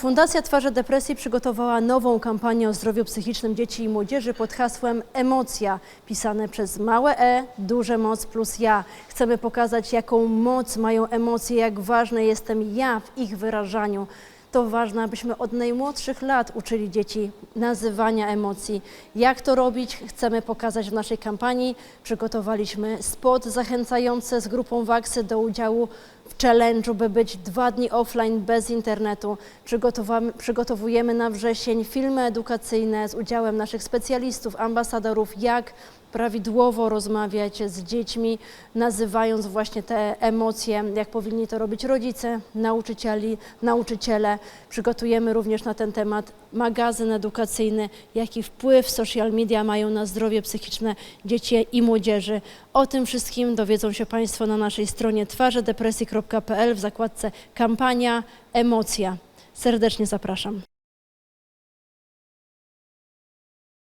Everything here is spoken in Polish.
Fundacja Twarze Depresji przygotowała nową kampanię o zdrowiu psychicznym dzieci i młodzieży pod hasłem Emocja, pisane przez małe E, duże moc plus ja. Chcemy pokazać, jaką moc mają emocje, jak ważny jestem ja w ich wyrażaniu. To ważne, abyśmy od najmłodszych lat uczyli dzieci nazywania emocji. Jak to robić, chcemy pokazać w naszej kampanii. Przygotowaliśmy spot zachęcający z grupą Waksy do udziału challenge'u, by być dwa dni offline bez internetu. Przygotowujemy na wrzesień filmy edukacyjne z udziałem naszych specjalistów, ambasadorów, jak prawidłowo rozmawiać z dziećmi, nazywając właśnie te emocje, jak powinni to robić rodzice, nauczycieli, nauczyciele. Przygotujemy również na ten temat magazyn edukacyjny, jaki wpływ social media mają na zdrowie psychiczne dzieci i młodzieży. O tym wszystkim dowiedzą się Państwo na naszej stronie twarzedepresji.pl w zakładce kampania Emocja. Serdecznie zapraszam.